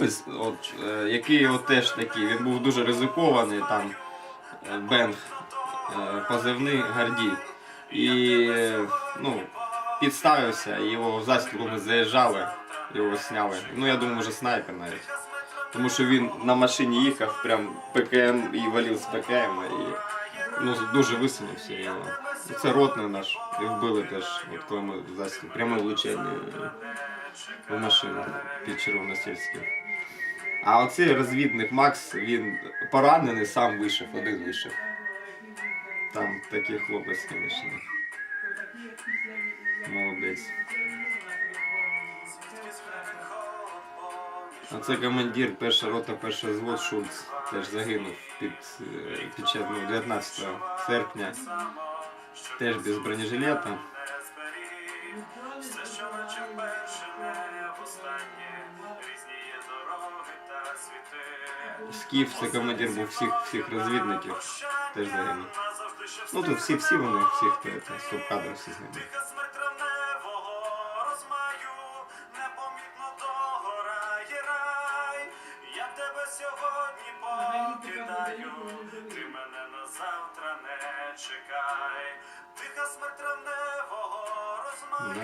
хлопець, от, е, який от теж такий, він був дуже ризикований, там е, Бенг, е, позивний Гордій. І ну, підставився, його ми заїжджали, його сняли. Ну я думаю, може снайпер навіть. Тому що він на машині їхав, прям ПКМ і валив з ПКМ. І, ну, дуже висунувся його. Це ротний наш. І вбили теж, от коли ми в засідку. Пряме влучання е, в машину під Червоносельським. А оцей розвідник Макс, він поранений, сам вийшов, один вийшов. Там такий хлопець, звісно. Молодець. А це командир перша рота, перший звод Шульц. Теж загинув під, е, під час ну, 19 серпня. Теж без бронежилета. Скіф, це командир був всіх, всіх розвідників. Теж загинув. Ну тут всі, всі вони, всі, хто це, стоп-кадр, всі загинули. сьогодні покидаю, ти мене на завтра не чекай. Тиха смерть травневого розмаю.